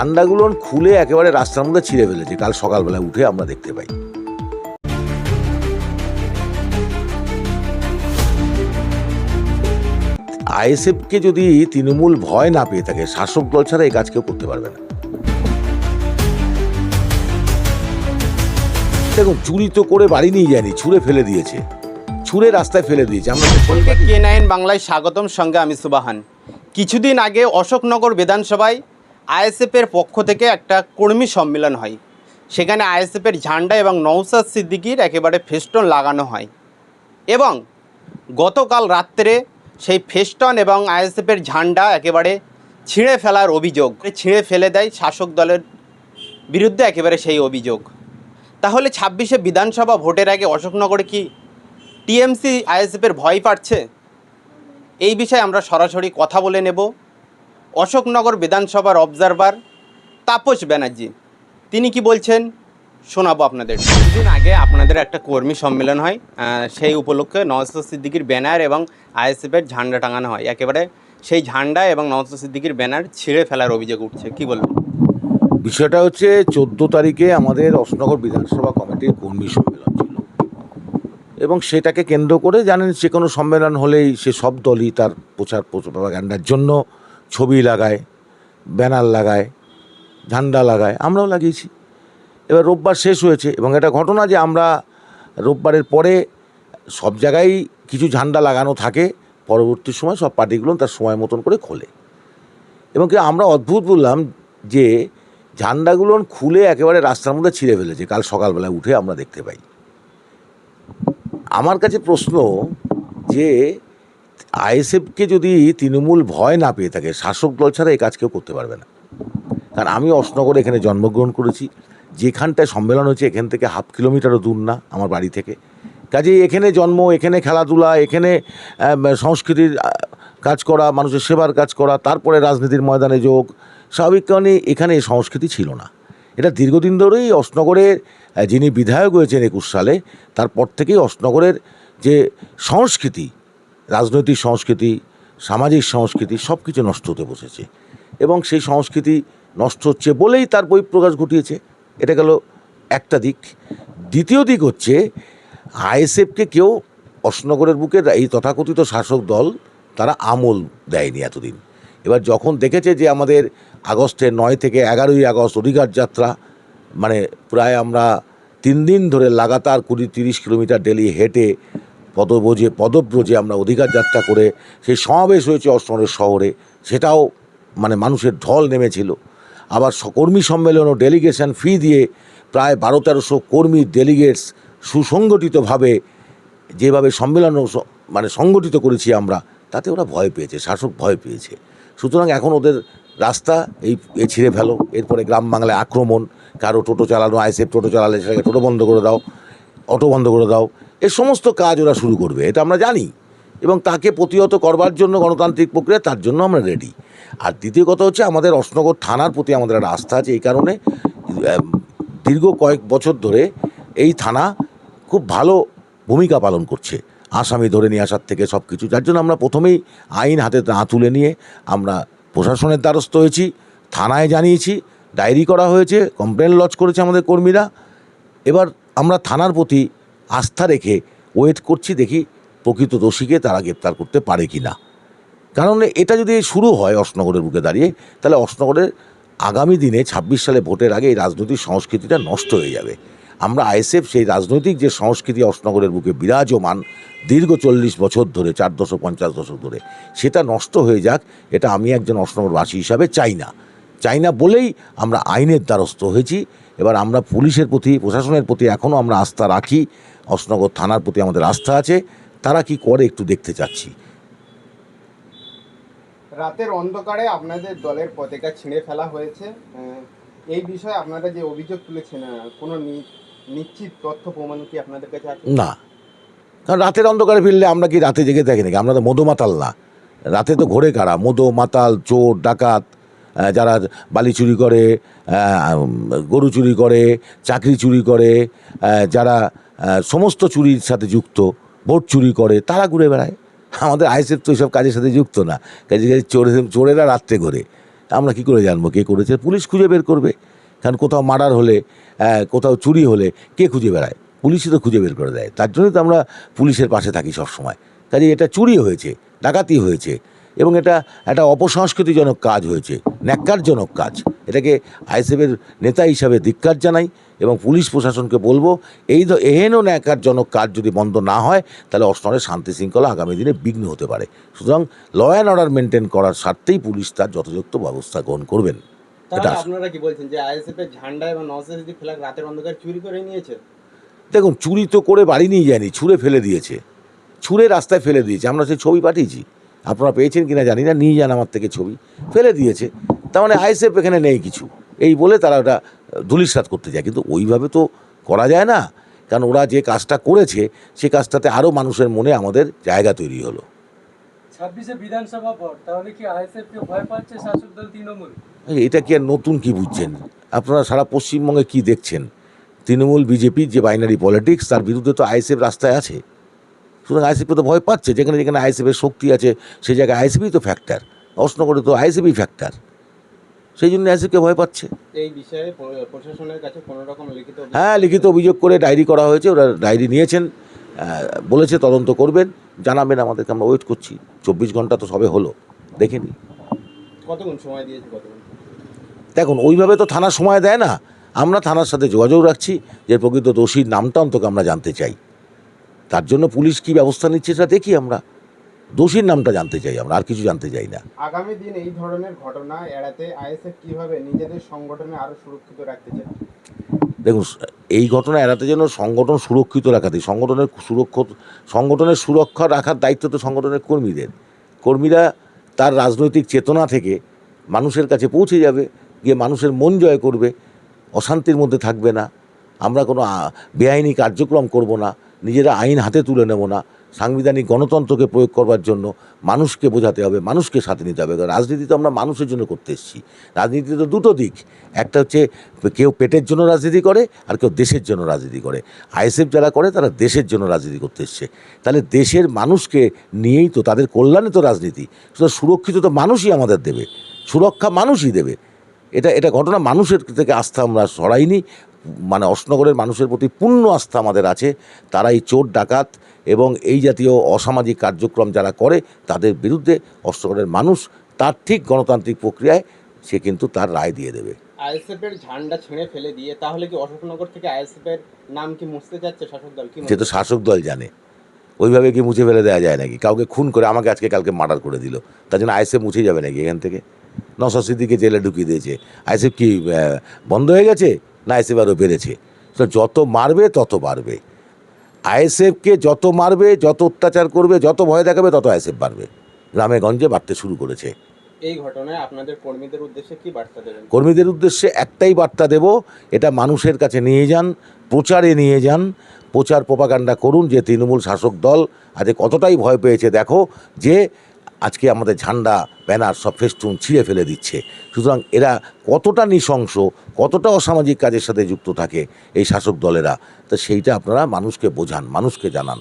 ঝান্ডাগুলো খুলে একেবারে রাস্তার মধ্যে ছিঁড়ে ফেলেছে। কাল সকালবেলা উঠে আমরা দেখতে পাই। আইএসএফকে যদি তৃণমূল ভয় না পেয়ে থাকে শাসক দল ছাড়া এই কাজ কেউ করতে পারবে না। দেখুন চুরি তো করে বাড়ি নিয়ে যায়নি ছুঁড়ে ফেলে দিয়েছে। ছুঁড়ে রাস্তায় ফেলে দিয়েছে। আমরা কে নাইন বাংলায় স্বাগতম সঙ্গে আমি সুবাহান। কিছুদিন আগে অশোকনগর বিধানসভায় আইএসএফের পক্ষ থেকে একটা কর্মী সম্মেলন হয়। সেখানে আইএসএফের ঝান্ডা এবং নৌসাদ সিদ্দিকির একেবারে ফেস্টন লাগানো হয়। এবং গতকাল রাত্রে সেই ফেস্টন এবং আইএসএফের ঝান্ডা একেবারে ছিঁড়ে ফেলার অভিযোগ ছিঁড়ে ফেলে দেয় শাসক দলের বিরুদ্ধে একেবারে সেই অভিযোগ। তাহলে ছাব্বিশে বিধানসভা ভোটের আগে অশোকনগরে কি টিএমসি আইএসএফের ভয় পাচ্ছে? এই বিষয়ে আমরা সরাসরি কথা বলে নেব। অশোকনগর বিধানসভার অবজারভার তাপস ব্যানার্জি। তিনি কি বলছেন? শোনাবো আপনাদের। কিছুদিন আগে আপনাদের একটা কর্মী সম্মেলন হয় সেই উপলক্ষে নওয়াজ সিদ্দিকির ব্যানার এবং আইএসএফের ঝান্ডা টাঙানো হয়। একেবারে সেই ঝান্ডা এবং নওয়াজ সিদ্দিকির ব্যানার ছিঁড়ে ফেলার অভিযোগ উঠছে। কি বলবেন? বিষয়টা হচ্ছে, চোদ্দ তারিখে আমাদের অশোকনগর বিধানসভা কমিটির কর্মী সম্মেলন ছিল। এবং সেটাকে কেন্দ্র করে জানেন, যে কোনো সম্মেলন হলেই সে সব দলই তার প্রচার প্রচার জন্য ছবি লাগায়, ব্যানার লাগায়, ঝান্ডা লাগায়, আমরাও লাগিয়েছি। এবার রোববার শেষ হয়েছে এবং এটা ঘটনা যে আমরা রোববারের পরে সব জায়গায় কিছু ঝান্ডা লাগানো থাকে, পরবর্তী সময় সব পার্টিগুলো তার সময় মতন করে খোলে। এবং কি আমরা অদ্ভুত বললাম যে ঝান্ডাগুলো খুলে একেবারে রাস্তার মধ্যে ছিঁড়ে ফেলেছে, কাল সকালবেলায় উঠে আমরা দেখতে পাই। আমার কাছে প্রশ্ন যে আইএসএফকে যদি তৃণমূল ভয় না পেয়ে থাকে, শাসক দল ছাড়া এই কাজ কেউ করতে পারবে না। কারণ আমি অশনগরে এখানে জন্মগ্রহণ করেছি। যেখানটায় সম্মেলন হয়েছে, এখান থেকে হাফ কিলোমিটারও দূর না আমার বাড়ি থেকে। কাজেই এখানে জন্ম, এখানে খেলাধুলা, এখানে সংস্কৃতির কাজ করা, মানুষের সেবার কাজ করা, তারপরে রাজনীতির ময়দানে যোগ, স্বাভাবিক কারণে এখানে এই সংস্কৃতি ছিল না। এটা দীর্ঘদিন ধরেই অশনগরের যিনি বিধায়ক হয়েছেন একুশ সালে, তারপর থেকেই অশনগরের যে সংস্কৃতি রাজনৈতিক সংস্কৃতি, সামাজিক সংস্কৃতি সব কিছু নষ্ট হতে বসেছে। এবং সেই সংস্কৃতি নষ্ট হচ্ছে বলেই তার বহিঃপ্রকাশ ঘটিয়েছে। এটা গেল একটা দিক। দ্বিতীয় দিক হচ্ছে, আইএসএফকে কেউ অশনগরের বুকের এই তথাকথিত শাসক দল তারা আমল দেয়নি এতদিন। এবার যখন দেখেছে যে আমাদের আগস্টের নয় থেকে এগারোই আগস্ট অধিকার যাত্রা মানে প্রায় আমরা তিন দিন ধরে লাগাতার কুড়ি তিরিশ কিলোমিটার ডেলি হেঁটে পদব্রজে পদব্রজে আমরা অধিকার যাত্রা করে সেই সমাবেশ হয়েছে অশোকের শহরে। সেটাও মানে মানুষের ঢল নেমেছিল। আবার কর্মী সম্মেলন ও ডেলিগেশন ফি দিয়ে প্রায় বারো তেরোশো কর্মী ডেলিগেটস সুসংগঠিতভাবে যেভাবে সম্মেলন মানে সংগঠিত করেছি আমরা, তাতে ওরা ভয় পেয়েছে, শাসক ভয় পেয়েছে। সুতরাং এখন ওদের রাস্তা এই এ ছিঁড়ে ফেলো। এরপরে গ্রাম বাংলায় আক্রমণ, কারও টোটো চালানো আইসেফ টোটো চালালে সেটাকে টোটো বন্ধ করে দাও, অটো বন্ধ করে দাও। এ সমস্ত কাজ ওরা শুরু করবে, এটা আমরা জানি। এবং তাকে প্রতিহত করবার জন্য গণতান্ত্রিক প্রক্রিয়া, তার জন্য আমরা রেডি আর দ্বিতীয় কথা হচ্ছে, আমাদের অশনগর থানার প্রতি আমাদের একটা আস্থা আছে এই কারণে দীর্ঘ কয়েক বছর ধরে এই থানা খুব ভালো ভূমিকা পালন করছে। আসামি ধরে নিয়ে আসার থেকে সব কিছু যার জন্য আমরা প্রথমেই আইন হাতে না তুলে নিয়ে আমরা প্রশাসনের দ্বারস্থ হয়েছি, থানায় জানিয়েছি, ডায়েরি করা হয়েছে, কমপ্লেন লজ করেছে আমাদের কর্মীরা। এবার আমরা থানার প্রতি আস্থা রেখে ওয়েট করছি দেখি প্রকৃত দোষীকে তারা গ্রেপ্তার করতে পারে কি না কারণ এটা যদি শুরু হয় অশনগরের বুকে দাঁড়িয়ে, তাহলে অশনগরের আগামী দিনে ছাব্বিশ সালে ভোটের আগে এই রাজনৈতিক সংস্কৃতিটা নষ্ট হয়ে যাবে। আমরা আইএসএফ সেই রাজনৈতিক যে সংস্কৃতি অশনগরের বুকে বিরাজমান দীর্ঘ চল্লিশ বছর ধরে, চার দশক, পঞ্চাশ দশক ধরে, সেটা নষ্ট হয়ে যাক, এটা আমি একজন অশনগরবাসী হিসাবে চাই না। চাই না বলেই আমরা আইনের দ্বারস্থ হয়েছি। এবার আমরা পুলিশের প্রতি, প্রশাসনের প্রতি এখনও আমরা আস্থা রাখি। অশনগর থানার প্রতি আমাদের আস্থা আছে। তারা কি করে একটু দেখতে চাচ্ছি। রাতের অন্ধকারে আপনাদের দলের পতাকা ছিঁড়ে ফেলা হয়েছে। এই বিষয়ে আপনারা যে অভিযোগ তুলেছেন কোনো নিশ্চিত তথ্য প্রমাণ কি আপনাদের কাছে আছে? না। কারণ রাতের অন্ধকারে ফিরলে আমরা কি রাতে জেগে থাকি নাকি? আমরা তো মধু মাতাল না। রাতে তো ঘোরে কারা? মধু মাতাল চোর ডাকাত যারা বালি চুরি করে গরু চুরি করে চাকরি চুরি করে যারা সমস্ত চুরির সাথে যুক্ত, ভোট চুরি করে, তারা ঘুরে বেড়ায়। আমাদের আইসেফ তো এইসব কাজের সাথে যুক্ত না। কাজে কাজে চোরে, চোরেরা রাত্রে ঘোরে। আমরা কি করে জানব কে করেছে? পুলিশ খুঁজে বের করবে। কারণ কোথাও মার্ডার হলে কোথাও চুরি হলে কে খুঁজে বেড়ায়? পুলিশই তো খুঁজে বের করে দেয়। তার জন্যই তো আমরা পুলিশের পাশে থাকি সবসময়। কাজে এটা চুরি হয়েছে, ডাকাতি হয়েছে, এবং এটা একটা অপসংস্কৃতিজনক কাজ হয়েছে, ন্যাক্কারজনক কাজ। এটাকে আইএসএফের নেতা হিসাবে ধিক্কার জানাই। এবং পুলিশ প্রশাসনকে বলব এই এহেন ন্যাক্কারজনক কাজ যদি বন্ধ না হয় তাহলে অষ্টরের শান্তি শৃঙ্খলা আগামী দিনে বিঘ্ন হতে পারে। সুতরাং ল অ্যান্ড অর্ডার মেনটেন করার স্বার্থেই পুলিশ তার যথাযথ ব্যবস্থা গ্রহণ করবেন। এটা আপনারা কি বলছেন যে আইএসএফ এর ঝান্ডা এবং নওসাদ ফ্ল্যাগ রাতের অন্ধকার চুরি করে নিয়েছে? দেখুন চুরি তো করে বাড়ি নিয়ে যায়নি ছুঁড়ে ফেলে দিয়েছে। ছুঁড়ে রাস্তায় ফেলে দিয়েছে আমরা সেই ছবি পাঠিয়েছি। আপনারা পেয়েছেন কিনা জানি না নিয়ে যান আমার থেকে ছবি। ফেলে দিয়েছে তার মানে আইসেফ এখানে নেই কিছু। এই বলে তারা ওটা ধুলিসাত করতে যায়। কিন্তু ওইভাবে তো করা যায় না। কারণ ওরা যে কাজটা করেছে সে কাজটাতে আরও মানুষের মনে আমাদের জায়গা তৈরি হলো। বিধানসভা তাহলে কি ভয় পাচ্ছে শাসক দল তৃণমূল? এটা কি আর নতুন কি বুঝছেন? আপনারা সারা পশ্চিমবঙ্গে কি দেখছেন? তৃণমূল বিজেপির যে বাইনারি পলিটিক্স তার বিরুদ্ধে তো আইএসএফ রাস্তায় আছে। সুতরাং আইএসএফ তো ভয় পাচ্ছে। যেখানে যেখানে আইএসএফের শক্তি আছে সেই জায়গায় আইএসএফই তো ফ্যাক্টর অশনগরে তো আইএসএফই ফ্যাক্টর সেই জন্য আইএসএফকে ভয় পাচ্ছে। এই বিষয়ে প্রশাসনের কাছে কোনো রকম লিখিত হ্যাঁ লিখিত অভিযোগ করে ডায়েরি করা হয়েছে ওরা ডায়েরি নিয়েছেন বলেছে তদন্ত করবেন জানাবেন আমাদেরকে আমরা ওয়েট করছি। চব্বিশ ঘণ্টা তো সবে হলো দেখে নিই কতক্ষণ সময় দিয়েছে দেখুন ওইভাবে তো থানা সময় দেয় না আমরা থানার সাথে যোগাযোগ রাখছি যে প্রকৃত দোষীর নামটা অন্তত আমরা জানতে চাই। তার জন্য পুলিশ কি ব্যবস্থা নিচ্ছে সেটা দেখি আমরা। দোষীর নামটা জানতে চাই আমরা আর কিছু জানতে চাই না। আগামী দিন এই ধরনের ঘটনা এড়াতে আইএসএফ কীভাবে নিজেদের সংগঠনে আরও সুরক্ষিত রাখতে চায়? দেখুন এই ঘটনা এড়াতে যেন সংগঠন সুরক্ষিত রাখাতে সংগঠনের সুরক্ষা সংগঠনের সুরক্ষা রাখার দায়িত্ব তো সংগঠনের কর্মীদের। কর্মীরা তার রাজনৈতিক চেতনা থেকে মানুষের কাছে পৌঁছে যাবে গিয়ে মানুষের মন জয় করবে অশান্তির মধ্যে থাকবে না। আমরা কোনো বেআইনি কার্যক্রম করব না নিজেরা আইন হাতে তুলে নেব না। সাংবিধানিক গণতন্ত্রকে প্রয়োগ করবার জন্য মানুষকে বোঝাতে হবে, মানুষকে সাথে নিতে হবে। কারণ রাজনীতি তো আমরা মানুষের জন্য করতে এসেছি। রাজনীতি তো দুটো দিক। একটা হচ্ছে কেউ পেটের জন্য রাজনীতি করে আর কেউ দেশের জন্য রাজনীতি করে। আইএসএফ যারা করে, তারা দেশের জন্য রাজনীতি করতে এসছে। তাহলে দেশের মানুষকে নিয়েই তো তাদের কল্যাণে তো রাজনীতি। সুতরাং সুরক্ষিত তো মানুষই আমাদের দেবে। সুরক্ষা মানুষই দেবে। এটা এটা ঘটনা মানুষের থেকে আস্থা আমরা সরাইনি। মানে অশনগরের মানুষের প্রতি পূর্ণ আস্থা আমাদের আছে। তারা এই চোর ডাকাত এবং এই জাতীয় অসামাজিক কার্যক্রম যারা করে তাদের বিরুদ্ধে অশনগরের মানুষ তার ঠিক গণতান্ত্রিক প্রক্রিয়ায় সে কিন্তু তার রায় দিয়ে দেবে। আইএসএফ এর ঝান্ডা ছিঁড়ে ফেলে দিয়ে তাহলে কি অশোকনগর থেকে আইএসএফ এর নাম কি মুছতে যাচ্ছে শাসক দল? কি সে তো শাসক দল জানে। ওইভাবে কি মুছে ফেলে দেওয়া যায় নাকি? কাউকে খুন করে আমাকে আজকে কালকে মার্ডার করে দিল। তার জন্য আইএসএফ মুছে যাবে নাকি এখান থেকে? নশো সিদ্দিকে জেলে ঢুকিয়ে দিয়েছে। আইএসএফ কি বন্ধ হয়ে গেছে? না আইএসএফ আরও বেড়েছে। তো যত মারবে তত বাড়বে। আইএসএফকে যত মারবে যত অত্যাচার করবে যত ভয় দেখাবে তত আইএসএফ বাড়বে। গ্রামে গঞ্জে বাড়তে শুরু করেছে। এই ঘটনায় আপনাদের কর্মীদের উদ্দেশ্যে কি বার্তা দেবেন? কর্মীদের উদ্দেশ্যে একটাই বার্তা দেব এটা মানুষের কাছে নিয়ে যান প্রচারে নিয়ে যান প্রচার প্রপাগান্ডা করুন যে তৃণমূল শাসক দল আজকে কতটাই ভয় পেয়েছে দেখো যে আজকে আমাদের ঝান্ডা, ব্যানার সব ফেস্টুন ছিঁড়ে ফেলে দিচ্ছে। সুতরাং এরা কতটা নৃশংস, কতটা অসামাজিক কাজের সাথে যুক্ত থাকে এই শাসক দলেরা? তা সেইটা আপনারা মানুষকে বোঝান, মানুষকে জানান।